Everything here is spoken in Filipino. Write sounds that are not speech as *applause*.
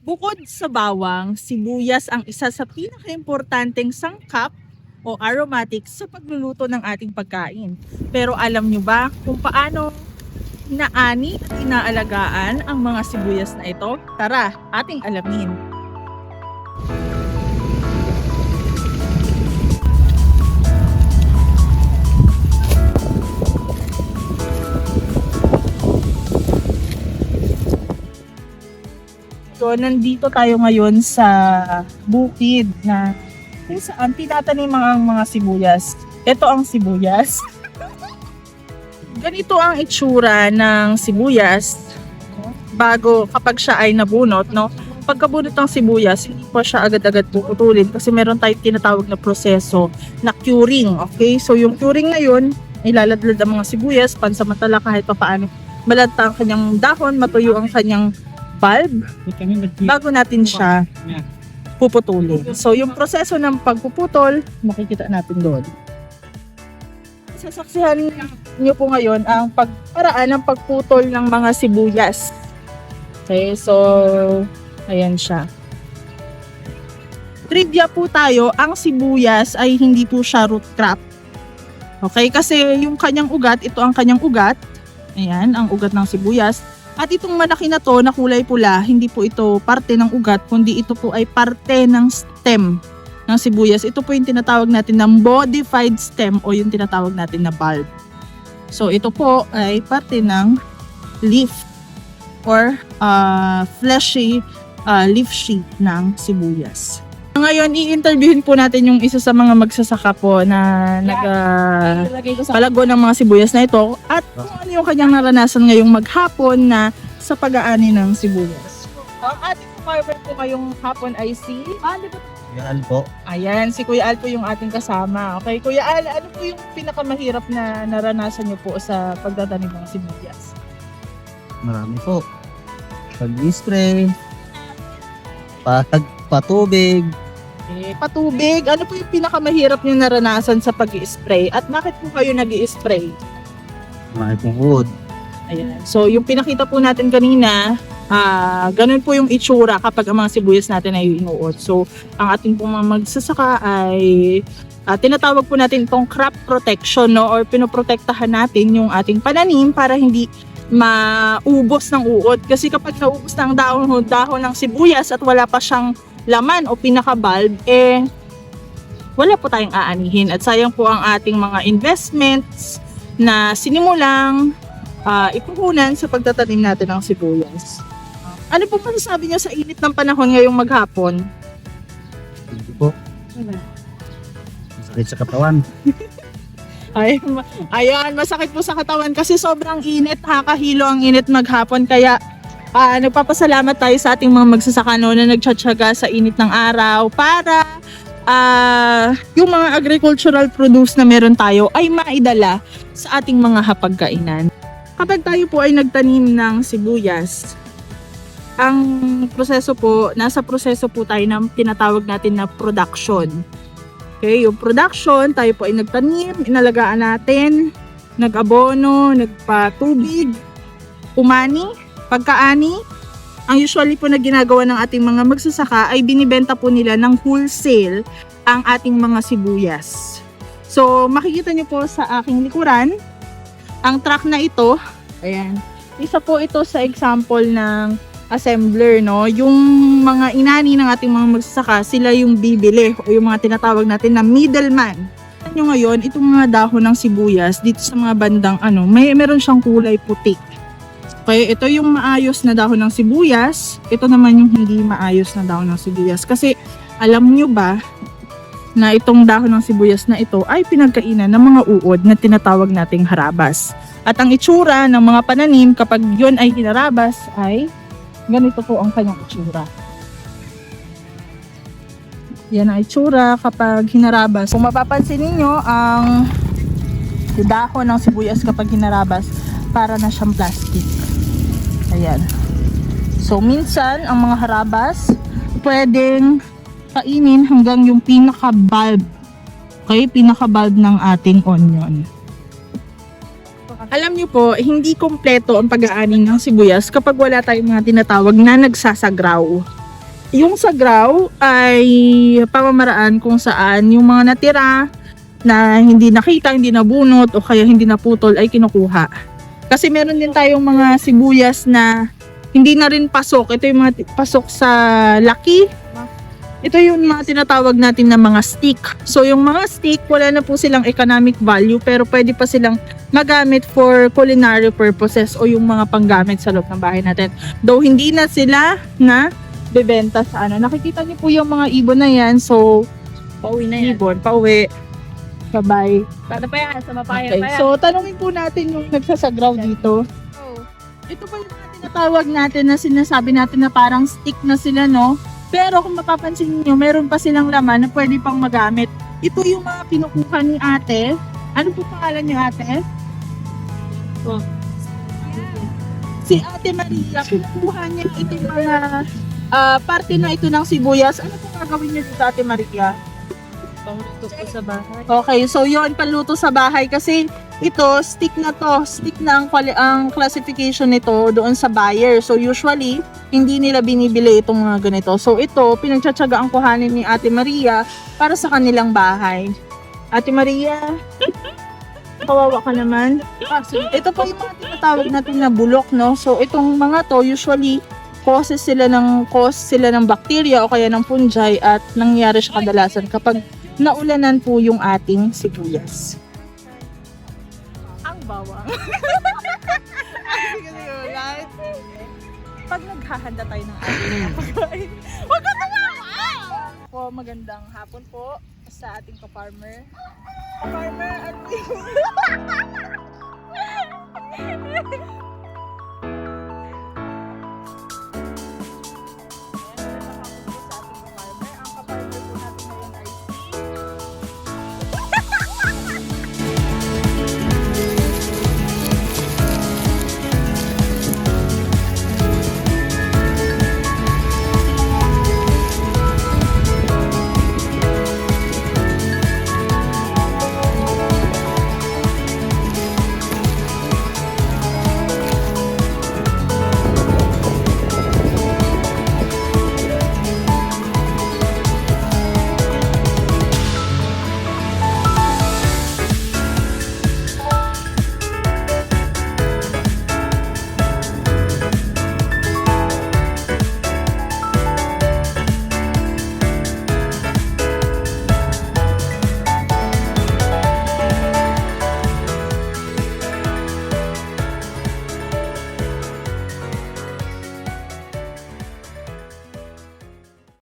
Bukod sa bawang, sibuyas ang isa sa pinakaimportanteng sangkap o aromatics sa pagluluto ng ating pagkain. Pero alam nyo ba kung paano inaani at inaalagaan ang mga sibuyas na ito? Tara, ating alamin. So, nandito tayo ngayon sa bukid na kung saan tinatanim ang mga sibuyas. Ito ang sibuyas. *laughs* Ganito ang itsura ng sibuyas bago kapag siya ay nabunot, no? Pagkabunot ng sibuyas, hindi pa siya agad-agad puputulin kasi meron tayong tinatawag na proseso na curing, okay? So yung curing na yun, ilaladlad ang mga sibuyas, pansamantala kahit pa paano malanta ang kanyang dahon, matuyo ang kanyang bulb, bago natin siya puputulin. So, yung proseso ng pagpuputol, makikita natin doon. Sasaksihan niyo po ngayon ang pagparaan ng pagputol ng mga sibuyas. Okay, so, ayan siya. Trivia po tayo, ang sibuyas ay hindi po siya root crop. Okay, kasi yung kanyang ugat, ito ang kanyang ugat. Ayan, ang ugat ng sibuyas. At itong malaki na to na kulay pula, hindi po ito parte ng ugat, kundi ito po ay parte ng stem ng sibuyas. Ito po yung tinatawag natin na modified stem o yung tinatawag natin na bulb. So ito po ay parte ng leaf or uh, fleshy uh, leaf sheet ng sibuyas. Ngayon, i-interviewin po natin yung isa sa mga magsasaka po na nag uh, Ilagay ko sa palago ng mga sibuyas na ito at kung ano yung kanyang naranasan ngayong maghapon na sa pag-aani ng sibuyas. Ang ating farmer po ngayong hapon ay si... Yan po. Ayan, si Kuya Al po yung ating kasama. Okay, Kuya Al, ano po yung pinakamahirap na naranasan niyo po sa pagtatanim ng sibuyas? Marami po. Pag-spray. Pag patubig. Eh, patubig, ano po yung pinakamahirap niyo naranasan sa pag spray At bakit po kayo nag spray Marami pong wood. Ayan. So, yung pinakita po natin kanina, ah ganun po yung itsura kapag ang mga sibuyas natin ay inuot. So, ang ating pong mga magsasaka ay ah, tinatawag po natin itong crop protection, no? Or pinoprotektahan natin yung ating pananim para hindi maubos ng uod. Kasi kapag naubos ng dahon, dahon ng sibuyas at wala pa siyang laman o pinaka-bulb, eh, wala po tayong aanihin. At sayang po ang ating mga investments na sinimulang uh, ipuhunan sa pagtatanim natin ng sibuyas. Ano po masasabi niyo sa init ng panahon ngayong maghapon? Hindi po. Sakit sa katawan. *laughs* Ay, ma- ayan, masakit po sa katawan kasi sobrang init, hakahilo ang init maghapon. Kaya ah, nagpapasalamat tayo sa ating mga magsasaka no, na nagtsatsaga sa init ng araw para ah, yung mga agricultural produce na meron tayo ay maidala sa ating mga hapagkainan. Kapag tayo po ay nagtanim ng sibuyas, ang proseso po, nasa proseso po tayo ng tinatawag natin na production. Okay, yung production, tayo po ay nagtanim, inalagaan natin, nag-abono, nagpatubig, umani, pagkaani. Ang usually po na ginagawa ng ating mga magsasaka ay binibenta po nila ng wholesale ang ating mga sibuyas. So, makikita niyo po sa aking likuran, ang truck na ito, ayan, isa po ito sa example ng assembler, no? Yung mga inani ng ating mga magsasaka, sila yung bibili o yung mga tinatawag natin na middleman. Nyo ngayon, itong mga dahon ng sibuyas dito sa mga bandang ano, may meron siyang kulay puti. Okay, ito yung maayos na dahon ng sibuyas, ito naman yung hindi maayos na dahon ng sibuyas. Kasi alam nyo ba na itong dahon ng sibuyas na ito ay pinagkainan ng mga uod na tinatawag nating harabas. At ang itsura ng mga pananim kapag yon ay hinarabas ay ganito po ang kanyang itsura. Yan ang itsura kapag hinarabas. Kung mapapansin ninyo, ang dahon ng sibuyas kapag hinarabas, para na siyang plastic. Ayan. So, minsan, ang mga harabas, pwedeng kainin hanggang yung pinaka-bulb. Okay? Pinaka-bulb ng ating onion. Alam niyo po, hindi kompleto ang pag-aani ng sibuyas kapag wala tayong mga tinatawag na nagsasagraw. yung sagraw ay pamamaraan kung saan yung mga natira na hindi nakita, hindi nabunot o kaya hindi naputol ay kinukuha. Kasi meron din tayong mga sibuyas na hindi na rin pasok. Ito yung mga pasok sa laki. Ito yung mga tinatawag natin na mga stick. So yung mga stick, wala na po silang economic value pero pwede pa silang magamit for culinary purposes o yung mga panggamit sa loob ng bahay natin. Though hindi na sila na bebenta sa ano. Nakikita niyo po yung mga ibon na yan. So, Pauwi na yan. ibon, pauwi. Bye-bye. Para pa yan, sa mapaya Okay, pa yan. so tanungin po natin yung nagsasagraw dito. Oh. Ito pa yung mga tinatawag natin na sinasabi natin na parang stick na sila, no? Pero kung mapapansin niyo, meron pa silang laman na pwede pang magamit. Ito yung mga kinukuha ni ate. Ano po pangalan ni ate? Oh. Si Ate Maria, kinukuha niya itong mga ah, parte na ito ng sibuyas. Ano po gagawin niyo dito, Ate Maria? Pangluto po sa bahay. Okay, so yon panluto sa bahay kasi ito stick na to, stick na ang, quali- ang classification nito doon sa buyer. So usually hindi nila binibili itong mga ganito. So ito pinagtsatsaga ang kuhanin ni Ate Maria para sa kanilang bahay. Ate Maria, *laughs* kawawa ka naman. Ito po yung mga tinatawag natin na bulok, no? So itong mga to usually causes sila ng cause sila ng bacteria o kaya ng fungi at nangyayari siya kadalasan kapag naulanan po yung ating sibuyas. Ang bawang. *laughs* Pag naghahanda tayo ng ating pagkain, huwag ka tumawa! Po, magandang hapon po sa ating ka-farmer. Ka-farmer at *laughs*